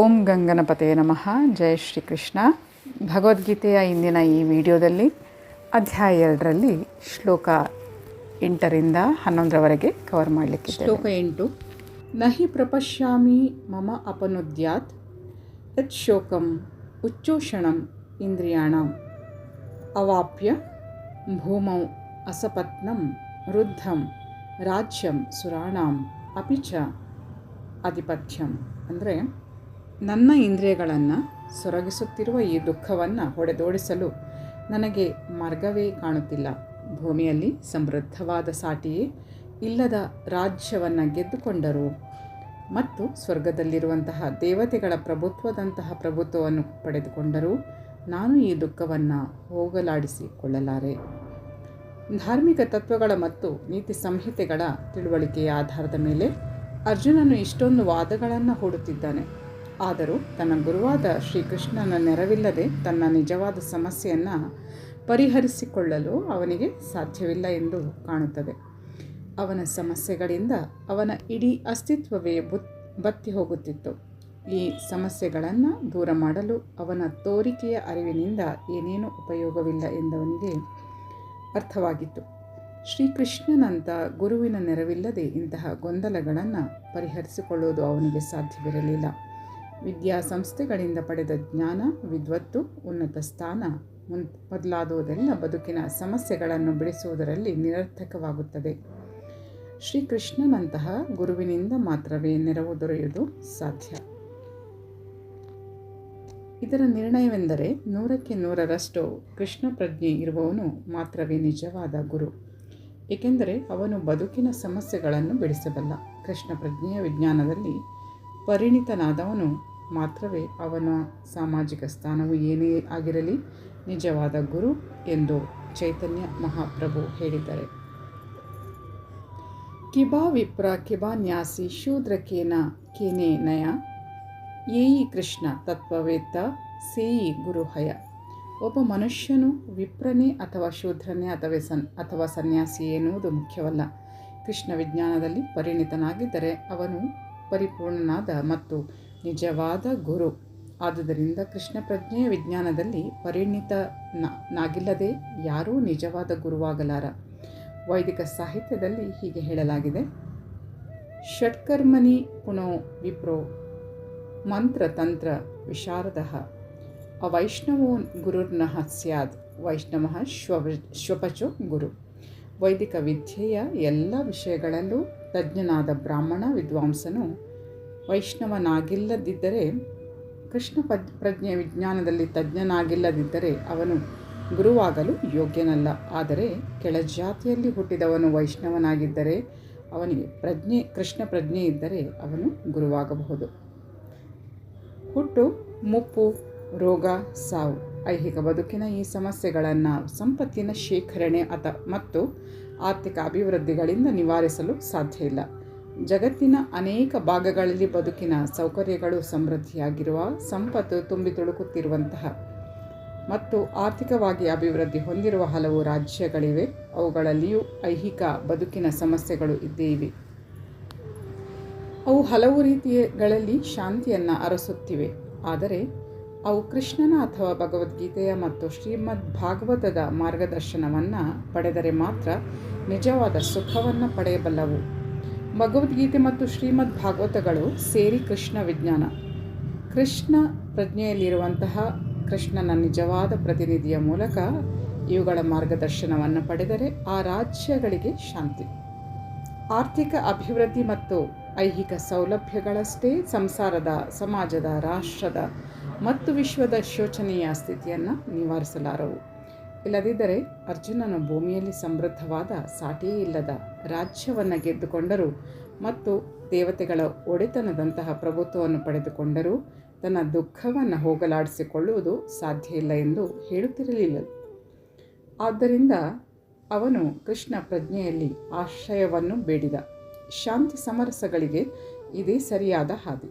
ಓಂ ಗಂಗನಪತೇ ನಮಃ. ಜಯ ಶ್ರೀಕೃಷ್ಣ. ಭಗವದ್ಗೀತೆಯ ಇಂದಿನ ಈ ವಿಡಿಯೋದಲ್ಲಿ ಅಧ್ಯಾಯ ಎರಡರಲ್ಲಿ ಶ್ಲೋಕ ಎಂಟರಿಂದ ಹನ್ನೊಂದರವರೆಗೆ ಕವರ್ ಮಾಡಲಿಕ್ಕೆ ಶ್ಲೋಕ ಎಂಟು. ನಹಿ ಪ್ರಪಶ್ಯಾಮಿ ಮಮ ಅಪನುದ್ಯಾತ್ ಯತ್ ಶೋಕಂ ಉಚ್ಚೋಷಣಂ ಇಂದ್ರಿಯಾಣಂ ಅವಾಪ್ಯ ಭೂಮೌ ಅಸಪತ್ನಂ ವೃದ್ಧಂ ರಾಜ್ಯಂ ಸುರಾಣಾಂ ಅಪಿಚ ಆಧಿಪತ್ಯಂ ಅಂದರೆ ನನ್ನ ಇಂದ್ರಿಯಗಳನ್ನು ಸೊರಗಿಸುತ್ತಿರುವ ಈ ದುಃಖವನ್ನು ಹೊಡೆದೋಡಿಸಲು ನನಗೆ ಮಾರ್ಗವೇ ಕಾಣುತ್ತಿಲ್ಲ. ಭೂಮಿಯಲ್ಲಿ ಸಮೃದ್ಧವಾದ ಸಾಟಿಯೇ ಇಲ್ಲದ ರಾಜ್ಯವನ್ನು ಗೆದ್ದುಕೊಂಡರು. ಮತ್ತು ಸ್ವರ್ಗದಲ್ಲಿರುವಂತಹ ದೇವತೆಗಳ ಪ್ರಭುತ್ವದಂತಹ ಪ್ರಭುತ್ವವನ್ನು ಪಡೆದುಕೊಂಡರೂ ನಾನು ಈ ದುಃಖವನ್ನು ಹೋಗಲಾಡಿಸಿಕೊಳ್ಳಲಾರೆ. ಧಾರ್ಮಿಕ ತತ್ವಗಳ ಮತ್ತು ನೀತಿ ಸಂಹಿತೆಗಳ ತಿಳುವಳಿಕೆಯ ಆಧಾರದ ಮೇಲೆ ಅರ್ಜುನನು ಇಷ್ಟೊಂದು ವಾದಗಳನ್ನು ಹೂಡುತ್ತಿದ್ದಾನೆ. ಆದರೂ ತನ್ನ ಗುರುವಾದ ಶ್ರೀಕೃಷ್ಣನ ನೆರವಿಲ್ಲದೆ ತನ್ನ ನಿಜವಾದ ಸಮಸ್ಯೆಯನ್ನು ಪರಿಹರಿಸಿಕೊಳ್ಳಲು ಅವನಿಗೆ ಸಾಧ್ಯವಿಲ್ಲ ಎಂದು ಕಾಣುತ್ತದೆ. ಅವನ ಸಮಸ್ಯೆಗಳಿಂದ ಅವನ ಇಡೀ ಅಸ್ತಿತ್ವವೇ ಬುತ್, ಬತ್ತಿ ಹೋಗುತ್ತಿತ್ತು. ಈ ಸಮಸ್ಯೆಗಳನ್ನು ದೂರ ಮಾಡಲು ಅವನ ತೋರಿಕೆಯ ಅರಿವಿನಿಂದ ಏನೇನೂ ಉಪಯೋಗವಿಲ್ಲ ಎಂದವನಿಗೆ ಅರ್ಥವಾಗಿತ್ತು. ಶ್ರೀಕೃಷ್ಣನಂಥ ಗುರುವಿನ ನೆರವಿಲ್ಲದೆ ಇಂತಹ ಗೊಂದಲಗಳನ್ನು ಪರಿಹರಿಸಿಕೊಳ್ಳುವುದು ಅವನಿಗೆ ಸಾಧ್ಯವಿರಲಿಲ್ಲ. ವಿದ್ಯಾಸಂಸ್ಥೆಗಳಿಂದ ಪಡೆದ ಜ್ಞಾನ, ವಿದ್ವತ್ತು, ಉನ್ನತ ಸ್ಥಾನ ಮುನ್ ಮೊದಲಾದುವುದೆಲ್ಲ ಬದುಕಿನ ಸಮಸ್ಯೆಗಳನ್ನು ಬಿಡಿಸುವುದರಲ್ಲಿ ನಿರರ್ಥಕವಾಗುತ್ತದೆ. ಶ್ರೀಕೃಷ್ಣನಂತಹ ಗುರುವಿನಿಂದ ಮಾತ್ರವೇ ನೆರವು ದೊರೆಯುವುದು ಸಾಧ್ಯ. ಇದರ ನಿರ್ಣಯವೆಂದರೆ ನೂರಕ್ಕೆ ನೂರರಷ್ಟು ಕೃಷ್ಣ ಪ್ರಜ್ಞೆ ಇರುವವನು ಮಾತ್ರವೇ ನಿಜವಾದ ಗುರು. ಏಕೆಂದರೆ ಅವನು ಬದುಕಿನ ಸಮಸ್ಯೆಗಳನ್ನು ಬಿಡಿಸಬಲ್ಲ. ಕೃಷ್ಣ ಪ್ರಜ್ಞೆಯ ವಿಜ್ಞಾನದಲ್ಲಿ ಪರಿಣಿತನಾದವನು ಮಾತ್ರವೇ ಅವನ ಸಾಮಾಜಿಕ ಸ್ಥಾನವು ಏನೇ ಆಗಿರಲಿ ನಿಜವಾದ ಗುರು ಎಂದು ಚೈತನ್ಯ ಮಹಾಪ್ರಭು ಹೇಳಿದ್ದಾರೆ. ಕಿಬಾ ವಿಪ್ರ, ಕಿಬಾ ನ್ಯಾಸಿ ಶೂದ್ರಕೇನ ಕೇನೆ ನಯ, ಏಯಿ ಕೃಷ್ಣ ತತ್ವವೇತ್ತ ಸೇಯಿ ಗುರುಹಯ ಒಬ್ಬ ಮನುಷ್ಯನು ವಿಪ್ರನೇ ಅಥವಾ ಶೂದ್ರನೇ ಅಥವಾ ಸನ್, ಅಥವಾ ಸನ್ಯಾಸಿ ಎನ್ನುವುದು ಮುಖ್ಯವಲ್ಲ. ಕೃಷ್ಣ ವಿಜ್ಞಾನದಲ್ಲಿ ಪರಿಣಿತನಾಗಿದ್ದರೆ ಅವನು ಪರಿಪೂರ್ಣನಾದ ಮತ್ತು ನಿಜವಾದ ಗುರು. ಆದುದರಿಂದ ಕೃಷ್ಣ ಪ್ರಜ್ಞೆಯ ವಿಜ್ಞಾನದಲ್ಲಿ ಪರಿಣಿತನಾಗಿಲ್ಲದೆ ಯಾರೂ ನಿಜವಾದ ಗುರುವಾಗಲಾರ. ವೈದಿಕ ಸಾಹಿತ್ಯದಲ್ಲಿ ಹೀಗೆ ಹೇಳಲಾಗಿದೆ. ಷಟ್ಕರ್ಮನಿ ಪುನೋ ವಿಪ್ರೋ ಮಂತ್ರ ತಂತ್ರ ವಿಶಾರದ. ಅವೈಷ್ಣವೋ ಗುರುರ್ನಃ ಸ್ಯಾದ್. ವೈಷ್ಣವ ಶ್ವ ಶ್ವಪಚೋ ಗುರು. ವೈದಿಕ ವಿದ್ಯೆಯ ಎಲ್ಲ ವಿಷಯಗಳಲ್ಲೂ ತಜ್ಞನಾದ ಬ್ರಾಹ್ಮಣ ವಿದ್ವಾಂಸನು ವೈಷ್ಣವನಾಗಿಲ್ಲದಿದ್ದರೆ, ಕೃಷ್ಣ ಪದ್, ಪ್ರಜ್ಞೆ ವಿಜ್ಞಾನದಲ್ಲಿ ತಜ್ಞನಾಗಿಲ್ಲದಿದ್ದರೆ ಅವನು ಗುರುವಾಗಲು ಯೋಗ್ಯನಲ್ಲ. ಆದರೆ ಕೆಳಜಾತಿಯಲ್ಲಿ ಹುಟ್ಟಿದವನು ವೈಷ್ಣವನಾಗಿದ್ದರೆ, ಅವನಿಗೆ ಪ್ರಜ್ಞೆ, ಕೃಷ್ಣ ಪ್ರಜ್ಞೆ ಇದ್ದರೆ ಅವನು ಗುರುವಾಗಬಹುದು. ಹುಟ್ಟು, ಮುಪ್ಪು, ರೋಗ, ಸಾವು, ಐಹಿಕ ಬದುಕಿನ ಈ ಸಮಸ್ಯೆಗಳನ್ನು ಸಂಪತ್ತಿನ ಶೇಖರಣೆ ಅಥ ಮತ್ತು ಆರ್ಥಿಕ ಅಭಿವೃದ್ಧಿಗಳಿಂದ ನಿವಾರಿಸಲು ಸಾಧ್ಯ ಇಲ್ಲ. ಜಗತ್ತಿನ ಅನೇಕ ಭಾಗಗಳಲ್ಲಿ ಬದುಕಿನ ಸೌಕರ್ಯಗಳು ಸಮೃದ್ಧಿಯಾಗಿರುವ ಸಂಪತ್ತು ತುಂಬಿ ತುಳುಕುತ್ತಿರುವಂತಹ ಮತ್ತು ಆರ್ಥಿಕವಾಗಿ ಅಭಿವೃದ್ಧಿ ಹೊಂದಿರುವ ಹಲವು ರಾಜ್ಯಗಳಿವೆ. ಅವುಗಳಲ್ಲಿಯೂ ಐಹಿಕ ಬದುಕಿನ ಸಮಸ್ಯೆಗಳು ಇದ್ದೇ ಇವೆ. ಅವು ಹಲವು ರೀತಿಗಳಲ್ಲಿ ಶಾಂತಿಯನ್ನು ಅರಸುತ್ತಿವೆ. ಆದರೆ ಅವು ಕೃಷ್ಣನ ಅಥವಾ ಭಗವದ್ಗೀತೆಯ ಮತ್ತು ಶ್ರೀಮದ್ ಭಾಗವತದ ಮಾರ್ಗದರ್ಶನವನ್ನು ಪಡೆದರೆ ಮಾತ್ರ ನಿಜವಾದ ಸುಖವನ್ನು ಪಡೆಯಬಲ್ಲವು. ಭಗವದ್ಗೀತೆ ಮತ್ತು ಶ್ರೀಮದ್ ಭಾಗವತಗಳು ಸೇರಿ ಕೃಷ್ಣ ವಿಜ್ಞಾನ. ಕೃಷ್ಣ ಪ್ರಜ್ಞೆಯಲ್ಲಿರುವಂತಹ ಕೃಷ್ಣನ ನಿಜವಾದ ಪ್ರತಿನಿಧಿಯ ಮೂಲಕ ಇವುಗಳ ಮಾರ್ಗದರ್ಶನವನ್ನು ಪಡೆದರೆ ಆ ರಾಜ್ಯಗಳಿಗೆ ಶಾಂತಿ. ಆರ್ಥಿಕ ಅಭಿವೃದ್ಧಿ ಮತ್ತು ಐಹಿಕ ಸೌಲಭ್ಯಗಳಷ್ಟೇ ಸಂಸಾರದ, ಸಮಾಜದ, ರಾಷ್ಟ್ರದ ಮತ್ತು ವಿಶ್ವದ ಶೋಚನೀಯ ಸ್ಥಿತಿಯನ್ನು ನಿವಾರಿಸಲಾರವು. ಇಲ್ಲದಿದ್ದರೆ ಅರ್ಜುನನು ಭೂಮಿಯಲ್ಲಿ ಸಮೃದ್ಧವಾದ ಸಾಟಿಯೇ ಇಲ್ಲದ ರಾಜ್ಯವನ್ನು ಗೆದ್ದುಕೊಂಡರು ಮತ್ತು ದೇವತೆಗಳ ಒಡೆತನದಂತಹ ಪ್ರಭುತ್ವವನ್ನು ಪಡೆದುಕೊಂಡರೂ ತನ್ನ ದುಃಖವನ್ನು ಹೋಗಲಾಡಿಸಿಕೊಳ್ಳುವುದು ಸಾಧ್ಯ ಇಲ್ಲ ಎಂದು ಹೇಳುತ್ತಿರಲಿಲ್ಲ. ಆದ್ದರಿಂದ ಅವನು ಕೃಷ್ಣ ಪ್ರಜ್ಞೆಯಲ್ಲಿ ಆಶ್ರಯವನ್ನು ಬೇಡಿದ. ಶಾಂತಿ ಸಮರಸಗಳಿಗೆ ಇದೇ ಸರಿಯಾದ ಹಾದಿ.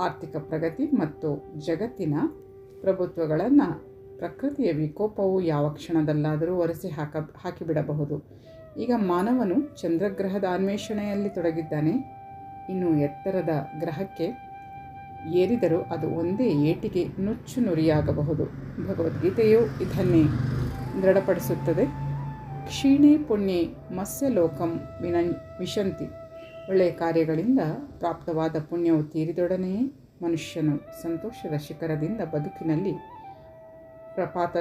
ಆರ್ಥಿಕ ಪ್ರಗತಿ ಮತ್ತು ಜಗತ್ತಿನ ಪ್ರಭುತ್ವಗಳನ್ನು ಪ್ರಕೃತಿಯ ವಿಕೋಪವು ಯಾವ ಕ್ಷಣದಲ್ಲಾದರೂ ಒರೆಸಿ ಹಾಕ, ಹಾಕಿಬಿಡಬಹುದು. ಈಗ ಮಾನವನು ಚಂದ್ರಗ್ರಹದ ಅನ್ವೇಷಣೆಯಲ್ಲಿ ತೊಡಗಿದ್ದಾನೆ. ಇನ್ನು ಎತ್ತರದ ಗ್ರಹಕ್ಕೆ ಏರಿದರೂ ಅದು ಒಂದೇ ಏಟಿಗೆ ನುಚ್ಚು ನುರಿಯಾಗಬಹುದು. ಭಗವದ್ಗೀತೆಯು ಇದನ್ನೇ ದೃಢಪಡಿಸುತ್ತದೆ. ಕ್ಷೀಣೆ ಪುಣ್ಯೆ ಮತ್ಸ್ಯಲೋಕಂ ವಿನ ವಿಶಂತಿ. ಒಳ್ಳೆಯ ಕಾರ್ಯಗಳಿಂದ ಪ್ರಾಪ್ತವಾದ ಪುಣ್ಯವು ತೀರಿದೊಡನೆಯೇ ಮನುಷ್ಯನು ಸಂತೋಷದ ಶಿಖರದಿಂದ ಬದುಕಿನಲ್ಲಿ ಪ್ರಪಾತ,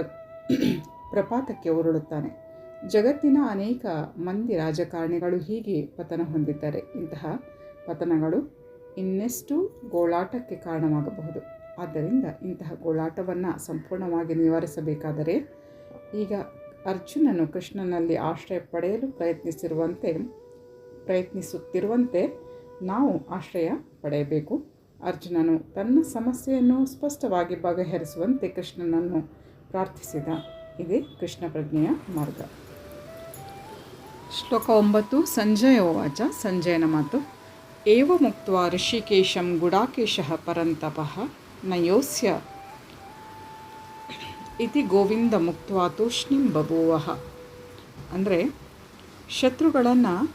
ಪ್ರಪಾತಕ್ಕೆ ಉರುಳುತ್ತಾನೆ. ಜಗತ್ತಿನ ಅನೇಕ ಮಂದಿ ರಾಜಕಾರಣಿಗಳು ಹೀಗೆ ಪತನ ಹೊಂದಿದ್ದಾರೆ. ಇಂತಹ ಪತನಗಳು ಇನ್ನೆಷ್ಟು ಗೋಳಾಟಕ್ಕೆ ಕಾರಣವಾಗಬಹುದು. ಆದ್ದರಿಂದ ಇಂತಹ ಗೋಳಾಟವನ್ನು ಸಂಪೂರ್ಣವಾಗಿ ನಿವಾರಿಸಬೇಕಾದರೆ ಈಗ ಅರ್ಜುನನು ಕೃಷ್ಣನಲ್ಲಿ ಆಶ್ರಯ ಪಡೆಯಲು ಪ್ರಯತ್ನಿಸಿರುವಂತೆ, ಪ್ರಯತ್ನಿಸುತ್ತಿರುವಂತೆ ನಾವು ಆಶ್ರಯ ಪಡೆಯಬೇಕು. ಅರ್ಜುನನು ತನ್ನ ಸಮಸ್ಯೆಯನ್ನು ಸ್ಪಷ್ಟವಾಗಿ ಬಗೆಹರಿಸುವಂತೆ ಕೃಷ್ಣನನ್ನು ಪ್ರಾರ್ಥಿಸಿದ. ಇದೇ ಕೃಷ್ಣ ಪ್ರಜ್ಞೆಯ ಮಾರ್ಗ. ಶ್ಲೋಕ ಒಂಬತ್ತು, ಸಂಜಯ ಉವಾಚ ಸಂಜಯನ ಮಾತು. ಏವ ಮುಕ್ತ ಋಷಿಕೇಶಂ ಗುಡಾಕೇಶ ಪರಂತಪಃ ನಯೋಸ್ಯ. ಇತಿ ಗೋವಿಂದ ಮುಕ್ತ ತೂಷ್ಣಿಂ ಬಭೂವಃ. ಅಂದರೆ ಶತ್ರುಗಳನ್ನು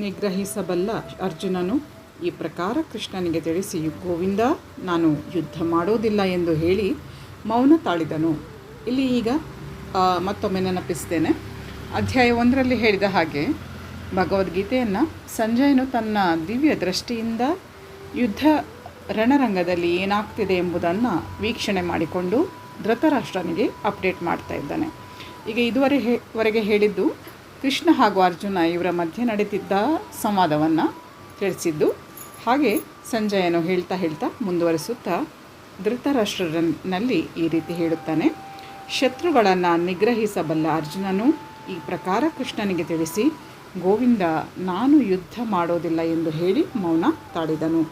ನಿಗ್ರಹಿಸಬಲ್ಲ ಅರ್ಜುನನು ಈ ಪ್ರಕಾರ ಕೃಷ್ಣನಿಗೆ ತಿಳಿಸಿ, ಗೋವಿಂದ, ನಾನು ಯುದ್ಧ ಮಾಡೋದಿಲ್ಲ ಎಂದು ಹೇಳಿ ಮೌನ ತಾಳಿದನು. ಇಲ್ಲಿ ಈಗ ಮತ್ತೊಮ್ಮೆ ನೆನಪಿಸ್ತೇನೆ. ಅಧ್ಯಾಯ ಒಂದರಲ್ಲಿ ಹೇಳಿದ ಹಾಗೆ, ಭಗವದ್ಗೀತೆಯನ್ನು ಸಂಜಯನು ತನ್ನ ದಿವ್ಯ ದೃಷ್ಟಿಯಿಂದ ಯುದ್ಧ ರಣರಂಗದಲ್ಲಿ ಏನಾಗ್ತಿದೆ ಎಂಬುದನ್ನು ವೀಕ್ಷಣೆ ಮಾಡಿಕೊಂಡು ಧೃತರಾಷ್ಟ್ರನಿಗೆ ಅಪ್ಡೇಟ್ ಮಾಡ್ತಾ ಇದ್ದಾನೆ. ಈಗ ಇದುವರೆ ಹೇಳಿದ್ದು ಕೃಷ್ಣ ಹಾಗೂ ಅರ್ಜುನ ಇವರ ಮಧ್ಯೆ ನಡೆದಿದ್ದ ಸಂವಾದವನ್ನು ತಿಳಿಸಿದ್ದು, ಹಾಗೆ ಸಂಜಯನು ಹೇಳ್ತಾ ಹೇಳ್ತಾ ಮುಂದುವರಿಸುತ್ತಾ ಧೃತರಾಷ್ಟ್ರನಲ್ಲಿ ಈ ರೀತಿ ಹೇಳುತ್ತಾನೆ. ಶತ್ರುಗಳನ್ನು ನಿಗ್ರಹಿಸಬಲ್ಲ ಅರ್ಜುನನು ಈ ಪ್ರಕಾರ ಕೃಷ್ಣನಿಗೆ ತಿಳಿಸಿ, ಗೋವಿಂದ, ನಾನು ಯುದ್ಧ ಮಾಡೋದಿಲ್ಲ ಎಂದು ಹೇಳಿ ಮೌನ ತಾಳಿದನು.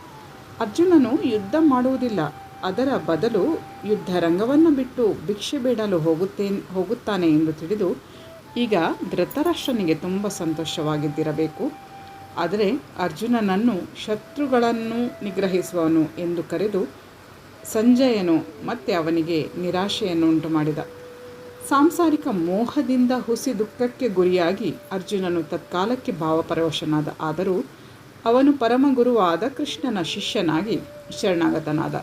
ಅರ್ಜುನನು ಯುದ್ಧ ಮಾಡುವುದಿಲ್ಲ. ಅದರ ಬದಲು ಯುದ್ಧ ರಂಗವನ್ನು ಬಿಟ್ಟು ಭಿಕ್ಷೆ ಬೇಡಲು ಹೋಗುತ್ತೇನೆ, ಹೋಗುತ್ತಾನೆ ಎಂದು ತಿಳಿದು, ಈಗ ಧೃತರಾಷ್ಟ್ರನಿಗೆ ತುಂಬ ಸಂತೋಷವಾಗಿದ್ದಿರಬೇಕು. ಆದರೆ ಅರ್ಜುನನನ್ನು ಶತ್ರುಗಳನ್ನು ನಿಗ್ರಹಿಸುವವನು ಎಂದು ಕರೆದು ಸಂಜಯನು ಮತ್ತೆ ಅವನಿಗೆ ನಿರಾಶೆಯನ್ನು ಉಂಟು ಮಾಡಿದ ಸಾಂಸಾರಿಕ ಮೋಹದಿಂದ ಹುಸಿ ದುಃಖಕ್ಕೆ ಗುರಿಯಾಗಿ ಅರ್ಜುನನು ತತ್ಕಾಲಕ್ಕೆ ಭಾವಪರವಶನಾದ ಆದರೂ ಅವನು ಪರಮಗುರುವಾದ ಕೃಷ್ಣನ ಶಿಷ್ಯನಾಗಿ ಶರಣಾಗತನಾದ.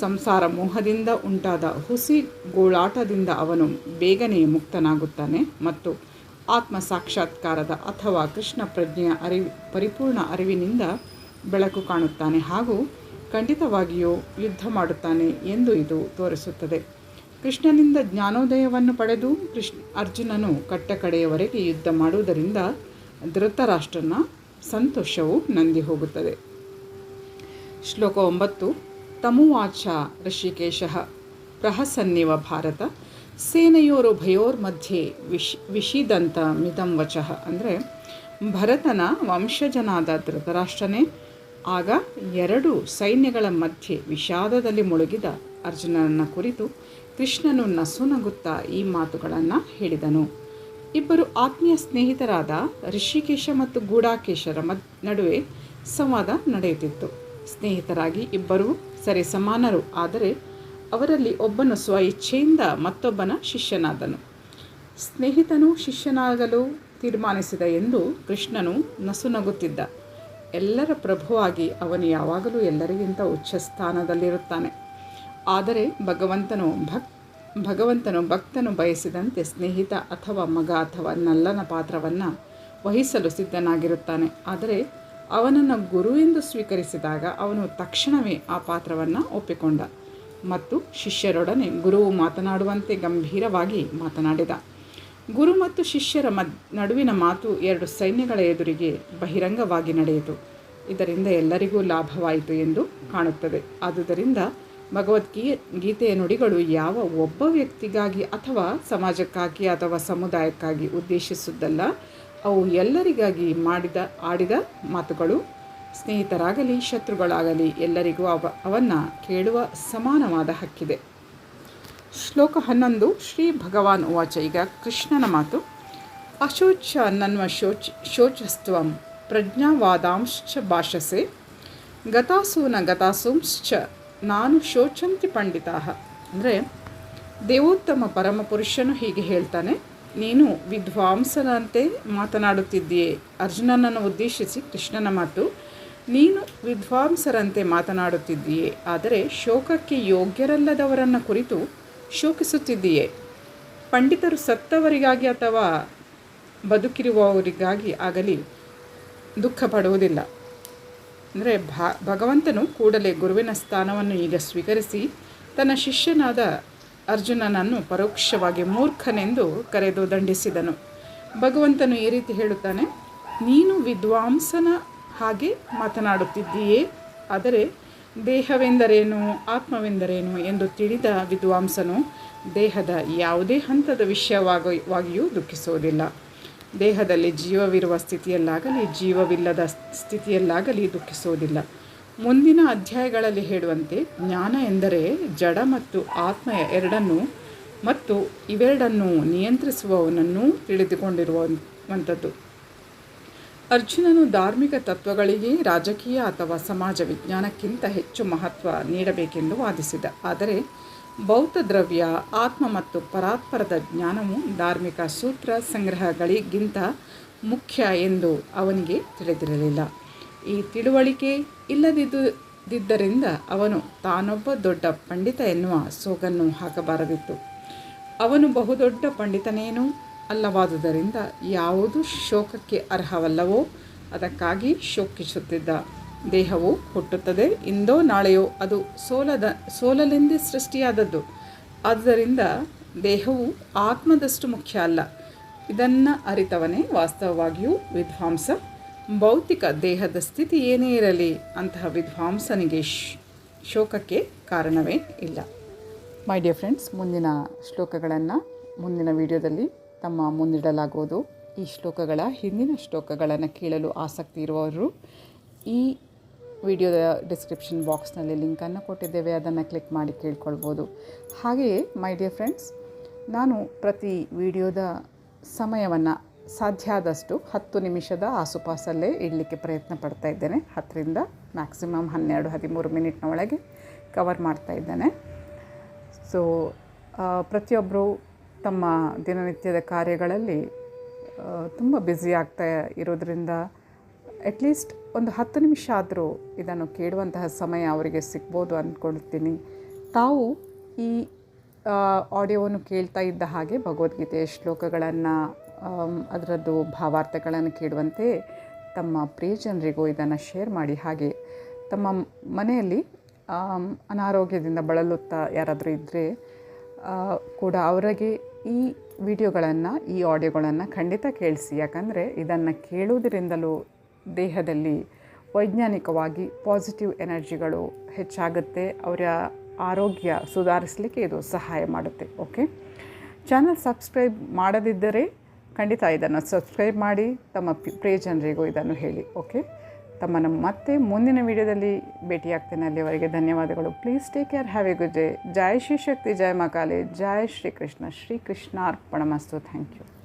ಸಂಸಾರ ಮೋಹದಿಂದ ಉಂಟಾದ ಹುಸಿ ಗೋಳಾಟದಿಂದ ಅವನು ಬೇಗನೆ ಮುಕ್ತನಾಗುತ್ತಾನೆ ಮತ್ತು ಆತ್ಮ ಸಾಕ್ಷಾತ್ಕಾರದ ಅಥವಾ ಕೃಷ್ಣ ಪ್ರಜ್ಞೆಯ ಅರಿವು ಪರಿಪೂರ್ಣ ಅರಿವಿನಿಂದ ಬೆಳಕು ಕಾಣುತ್ತಾನೆ ಹಾಗೂ ಖಂಡಿತವಾಗಿಯೂ ಯುದ್ಧ ಮಾಡುತ್ತಾನೆ ಎಂದು ಇದು ತೋರಿಸುತ್ತದೆ. ಕೃಷ್ಣನಿಂದ ಜ್ಞಾನೋದಯವನ್ನು ಪಡೆದು ಕೃಷ್ಣ ಅರ್ಜುನನು ಕಟ್ಟಕಡೆಯವರೆಗೆ ಯುದ್ಧ ಮಾಡುವುದರಿಂದ ಧೃತರಾಷ್ಟ್ರನ ಸಂತೋಷವು ನಂದಿ ಹೋಗುತ್ತದೆ. ಶ್ಲೋಕ ಒಂಬತ್ತು ತಮುವಾಚ ಋಷಿಕೇಶ, ಪ್ರಹಸನ್ನಿವ ಭಾರತ, ಸೇನೆಯೋರು ಭಯೋರ್ಮಧ್ಯೆ ವಿಶ್, ವಿಷಿದಂತ ಮಿದಂ ವಚಃ, ಅಂದರೆ ಭರತನ ವಂಶಜನಾದ ಧೃತರಾಷ್ಟ್ರನೇ ಆಗ ಎರಡು ಸೈನ್ಯಗಳ ಮಧ್ಯೆ ವಿಷಾದದಲ್ಲಿ ಮುಳುಗಿದ ಅರ್ಜುನನ ಕುರಿತು ಕೃಷ್ಣನು ನಸುನಗುತ್ತಾ ಈ ಮಾತುಗಳನ್ನು ಹೇಳಿದನು. ಇಬ್ಬರು ಆತ್ಮೀಯ ಸ್ನೇಹಿತರಾದ ಋಷಿಕೇಶ ಮತ್ತು ಗೂಢಾಕೇಶರ ಮದ್, ನಡುವೆ ಸಂವಾದ ನಡೆಯುತ್ತಿತ್ತು. ಸ್ನೇಹಿತರಾಗಿ ಇಬ್ಬರೂ ಸರಿ ಸಮಾನರು, ಆದರೆ ಅವರಲ್ಲಿ ಒಬ್ಬನು ಸ್ವ ಇಚ್ಛೆಯಿಂದ ಮತ್ತೊಬ್ಬನ ಶಿಷ್ಯನಾದನು. ಸ್ನೇಹಿತನು ಶಿಷ್ಯನಾಗಲು ತೀರ್ಮಾನಿಸಿದ ಎಂದು ಕೃಷ್ಣನು ನಸುನಗುತ್ತಿದ್ದ. ಎಲ್ಲರ ಪ್ರಭುವಾಗಿ ಅವನು ಯಾವಾಗಲೂ ಎಲ್ಲರಿಗಿಂತ ಉಚ್ಚ ಸ್ಥಾನದಲ್ಲಿರುತ್ತಾನೆ. ಆದರೆ ಭಗವಂತನು ಭಕ್, ಭಗವಂತನು ಭಕ್ತನು ಬಯಸಿದಂತೆ ಸ್ನೇಹಿತ ಅಥವಾ ಮಗ ಅಥವಾ ನಲ್ಲನ ಪಾತ್ರವನ್ನು ವಹಿಸಲು ಸಿದ್ಧನಾಗಿರುತ್ತಾನೆ. ಆದರೆ ಅವನನ್ನು ಗುರು ಎಂದು ಸ್ವೀಕರಿಸಿದಾಗ ಅವನು ತಕ್ಷಣವೇ ಆ ಪಾತ್ರವನ್ನು ಒಪ್ಪಿಕೊಂಡ. ಮತ್ತು ಶಿಷ್ಯರೊಡನೆ ಗುರುವು ಮಾತನಾಡುವಂತೆ ಗಂಭೀರವಾಗಿ ಮಾತನಾಡಿದ. ಗುರು ಮತ್ತು ಶಿಷ್ಯರ ಮದ್, ನಡುವಿನ ಮಾತು ಎರಡು ಸೈನ್ಯಗಳ ಎದುರಿಗೆ ಬಹಿರಂಗವಾಗಿ ನಡೆಯಿತು. ಇದರಿಂದ ಎಲ್ಲರಿಗೂ ಲಾಭವಾಯಿತು ಎಂದು ಕಾಣುತ್ತದೆ. ಆದುದರಿಂದ ಭಗವದ್ಗೀ, ಗೀತೆಯ ನುಡಿಗಳು ಯಾವ ಒಬ್ಬ ವ್ಯಕ್ತಿಗಾಗಿ ಅಥವಾ ಸಮಾಜಕ್ಕಾಗಿ ಅಥವಾ ಸಮುದಾಯಕ್ಕಾಗಿ ಉದ್ದೇಶಿಸುವುದಲ್ಲ, ಅವು ಎಲ್ಲರಿಗಾಗಿ ಮಾಡಿದ, ಆಡಿದ ಮಾತುಗಳು. ಸ್ನೇಹಿತರಾಗಲಿ, ಶತ್ರುಗಳಾಗಲಿ ಎಲ್ಲರಿಗೂ ಅವ, ಅವನ್ನು ಕೇಳುವ ಸಮಾನವಾದ ಹಕ್ಕಿದೆ. ಶ್ಲೋಕ ಹನ್ನೊಂದು, ಶ್ರೀ ಭಗವಾನ್ ಉವಾಚ. ಈಗ ಕೃಷ್ಣನ ಮಾತು. ಅಶೋಚ ನನ್ವ ಶೋಚ್, ಶೋಚಸ್ತ್ವಂ, ಪ್ರಜ್ಞಾವಾದಾಂಶ್ಚ ಭಾಷಸೆ. ಗತಾಸೂನ ಗತಾಸೂಂಶ್ಚ, ನಾನು ಶೋಚಂತಿ ಪಂಡಿತಾ ಅಂದರೆ, ದೇವೋತ್ತಮ ಪರಮಪುರುಷನು ಹೀಗೆ ಹೇಳ್ತಾನೆ, ನೀನು ವಿದ್ವಾಂಸನಂತೆ ಮಾತನಾಡುತ್ತಿದ್ದೀಯೇ. ಅರ್ಜುನನನ್ನು ಉದ್ದೇಶಿಸಿ ಕೃಷ್ಣನ ಮಾತು, ನೀನು ವಿದ್ವಾಂಸರಂತೆ ಮಾತನಾಡುತ್ತಿದ್ದೀಯೇ. ಆದರೆ ಶೋಕಕ್ಕೆ ಯೋಗ್ಯರಲ್ಲದವರನ್ನು ಕುರಿತು ಶೋಕಿಸುತ್ತಿದ್ದೀಯೇ. ಪಂಡಿತರು ಸತ್ತವರಿಗಾಗಿ ಅಥವಾ ಬದುಕಿರುವವರಿಗಾಗಿ ಆಗಲಿ ದುಃಖ ಪಡುವುದಿಲ್ಲ. ಅಂದರೆ ಭಗವಂತನು ಕೂಡಲೇ ಗುರುವಿನ ಸ್ಥಾನವನ್ನು ಈಗ ಸ್ವೀಕರಿಸಿ ತನ್ನ ಶಿಷ್ಯನಾದ ಅರ್ಜುನನನ್ನು ಪರೋಕ್ಷವಾಗಿ ಮೂರ್ಖನೆಂದು ಕರೆದು ದಂಡಿಸಿದನು. ಭಗವಂತನು ಈ ರೀತಿ ಹೇಳುತ್ತಾನೆ, ನೀನು ವಿದ್ವಾಂಸನ ಹಾಗೆ ಮಾತನಾಡುತ್ತಿದ್ದೀಯೇ, ಆದರೆ ದೇಹವೆಂದರೇನು, ಆತ್ಮವೆಂದರೇನು ಎಂದು ತಿಳಿದ ವಿದ್ವಾಂಸನು, ದೇಹದ ಯಾವುದೇ ಹಂತದ ವಿಷಯವಾಗಿಯೂ ದುಃಖಿಸುವುದಿಲ್ಲ. ದೇಹದಲ್ಲಿ ಜೀವವಿರುವ ಸ್ಥಿತಿಯಲ್ಲಾಗಲಿ, ಜೀವವಿಲ್ಲದ ಸ್ಥಿತಿಯಲ್ಲಾಗಲಿ ದುಃಖಿಸುವುದಿಲ್ಲ. ಮುಂದಿನ ಅಧ್ಯಾಯಗಳಲ್ಲಿ ಹೇಳುವಂತೆ, ಜ್ಞಾನ ಎಂದರೆ ಜಡ ಮತ್ತು ಆತ್ಮ ಎರಡನ್ನೂ ಮತ್ತು ಇವೆರಡನ್ನು ನಿಯಂತ್ರಿಸುವವನನ್ನು ತಿಳಿದುಕೊಂಡಿರುವಂಥದ್ದು ಅರ್ಜುನನು ಧಾರ್ಮಿಕ ತತ್ವಗಳಿಗೆ ರಾಜಕೀಯ ಅಥವಾ ಸಮಾಜ ವಿಜ್ಞಾನಕ್ಕಿಂತ ಹೆಚ್ಚು ಮಹತ್ವ ನೀಡಬೇಕೆಂದು ವಾದಿಸಿದ. ಆದರೆ ಬೌದ್ಧ ದ್ರವ್ಯ ಆತ್ಮ ಮತ್ತು ಪರಾತ್ಪರದ ಜ್ಞಾನವು ಧಾರ್ಮಿಕ ಸೂತ್ರ ಸಂಗ್ರಹಗಳಿಗಿಂತ ಮುಖ್ಯ ಎಂದು ಅವನಿಗೆ ತಿಳಿದಿರಲಿಲ್ಲ. ಈ ತಿಳುವಳಿಕೆ ಇಲ್ಲದಿದ್ದುದರಿಂದ ಅವನು ತಾನೊಬ್ಬ ದೊಡ್ಡ ಪಂಡಿತ ಎನ್ನುವ ಸೋಗನ್ನು ಹಾಕಬಾರದಿತ್ತು. ಅವನು ಬಹುದೊಡ್ಡ ಪಂಡಿತನೇನೂ? ಅಲ್ಲವಾದುದರಿಂದ ಯಾವುದು ಶೋಕಕ್ಕೆ ಅರ್ಹವಲ್ಲವೋ ಅದಕ್ಕಾಗಿ ಶೋಕಿಸುತ್ತಿದ್ದ ದೇಹವು ಹುಟ್ಟುತ್ತದೆ. ಇಂದೋ ನಾಳೆಯೋ ಅದು ಸೋಲದ ಸೋಲಲೆಂದೇ ಸೃಷ್ಟಿಯಾದದ್ದು. ಆದ್ದರಿಂದ ದೇಹವು ಆತ್ಮದಷ್ಟು ಮುಖ್ಯ ಅಲ್ಲ. ಇದನ್ನು ಅರಿತವನೇ ವಾಸ್ತವವಾಗಿಯೂ ವಿದ್ವಾಂಸ. ಭೌತಿಕ ದೇಹದ ಸ್ಥಿತಿ ಏನೇ ಇರಲಿ ಅಂತಹ ವಿದ್ವಾಂಸನಿಗೆ ಶೋಕಕ್ಕೆ ಕಾರಣವೇ ಇಲ್ಲ. ಮೈ ಡಿಯರ್ ಫ್ರೆಂಡ್ಸ್ ಮುಂದಿನ ಶ್ಲೋಕಗಳನ್ನು ಮುಂದಿನ ವಿಡಿಯೋದಲ್ಲಿ ತಮ್ಮ ಮುಂದಿಡಲಾಗುವುದು. ಈ ಶ್ಲೋಕಗಳ ಹಿಂದಿನ ಶ್ಲೋಕಗಳನ್ನು ಕೇಳಲು ಆಸಕ್ತಿ ಇರುವವರು, ಈ ವಿಡಿಯೋದ ಡಿಸ್ಕ್ರಿಪ್ಷನ್ ಬಾಕ್ಸ್ನಲ್ಲಿ ಲಿಂಕನ್ನು ಕೊಟ್ಟಿದ್ದೇವೆ, ಅದನ್ನು ಕ್ಲಿಕ್ ಮಾಡಿ ಕೇಳ್ಕೊಳ್ಬೋದು. ಹಾಗೆಯೇ, ಮೈ ಡಿಯರ್ ಫ್ರೆಂಡ್ಸ್, ನಾನು ಪ್ರತಿ ವಿಡಿಯೋದ ಸಮಯವನ್ನು ಸಾಧ್ಯ ಆದಷ್ಟು ಹತ್ತು ನಿಮಿಷದ ಆಸುಪಾಸಲ್ಲೇ ಇಡಲಿಕ್ಕೆ ಪ್ರಯತ್ನ ಪಡ್ತಾ ಇದ್ದೇನೆ. ಹತ್ತರಿಂದ ಮ್ಯಾಕ್ಸಿಮಮ್ ಹನ್ನೆರಡು, ಹದಿಮೂರು ಮಿನಿಟ್ನ ಒಳಗೆ ಕವರ್ ಮಾಡ್ತಾ ಇದ್ದೇನೆ. ಸೊ ಪ್ರತಿಯೊಬ್ಬರು ತಮ್ಮ ದಿನನಿತ್ಯದ ಕಾರ್ಯಗಳಲ್ಲಿ ತುಂಬ ಬ್ಯುಸಿ ಆಗ್ತಾ ಇರೋದರಿಂದ ಅಟ್ಲೀಸ್ಟ್ ಒಂದು ಹತ್ತು ನಿಮಿಷ ಆದರೂ ಇದನ್ನು ಕೇಳುವಂತಹ ಸಮಯ ಅವರಿಗೆ ಸಿಗ್ಬೋದು ಅಂದ್ಕೊಳ್ತೀನಿ ತಾವು ಈ ಆಡಿಯೋವನ್ನು ಕೇಳ್ತಾ ಇದ್ದ ಹಾಗೆ ಭಗವದ್ಗೀತೆಯ ಶ್ಲೋಕಗಳನ್ನು ಅದರದ್ದು ಭಾವಾರ್ಥಗಳನ್ನು ಕೇಳುವಂತೆ ತಮ್ಮ ಪ್ರಿಯ ಜನರಿಗೂ ಇದನ್ನು ಶೇರ್ ಮಾಡಿ. ಹಾಗೆ ತಮ್ಮ ಮನೆಯಲ್ಲಿ ಅನಾರೋಗ್ಯದಿಂದ ಬಳಲುತ್ತಾ ಯಾರಾದರೂ ಇದ್ದರೆ ಕೂಡ ಅವರಿಗೆ ಈ ವಿಡಿಯೋಗಳನ್ನು, ಈ ಆಡಿಯೋಗಳನ್ನು ಖಂಡಿತ ಕೇಳಿಸಿ. ಯಾಕಂದರೆ ಇದನ್ನು ಕೇಳುವುದರಿಂದಲೂ ದೇಹದಲ್ಲಿ ವೈಜ್ಞಾನಿಕವಾಗಿ ಪಾಸಿಟಿವ್ ಎನರ್ಜಿಗಳು ಹೆಚ್ಚಾಗುತ್ತೆ, ಅವರ ಆರೋಗ್ಯ ಸುಧಾರಿಸಲಿಕ್ಕೆ ಇದು ಸಹಾಯ ಮಾಡುತ್ತೆ ಓಕೆ ಚಾನಲ್ ಸಬ್ಸ್ಕ್ರೈಬ್ ಮಾಡದಿದ್ದರೆ ಖಂಡಿತ ಇದನ್ನು ಸಬ್ಸ್ಕ್ರೈಬ್ ಮಾಡಿ, ತಮ್ಮ ಪ್ರಿಯಜನರಿಗೂ ಇದನ್ನು ಹೇಳಿ ಓಕೆ ತಮ್ಮನ್ನು ಮತ್ತೆ ಮುಂದಿನ ವಿಡಿಯೋದಲ್ಲಿ ಭೇಟಿಯಾಗ್ತೇನೆ. ಅಲ್ಲಿವರೆಗೆ ಧನ್ಯವಾದಗಳು. Please take care have a good day ಜೈ ಶ್ರೀ ಶಕ್ತಿ ಜಯ ಮಕಾಲೆ ಜೈ ಶ್ರೀ ಕೃಷ್ಣ ಶ್ರೀ ಕೃಷ್ಣ ಅರ್ಪಣಮಸ್ತು ಥ್ಯಾಂಕ್ ಯು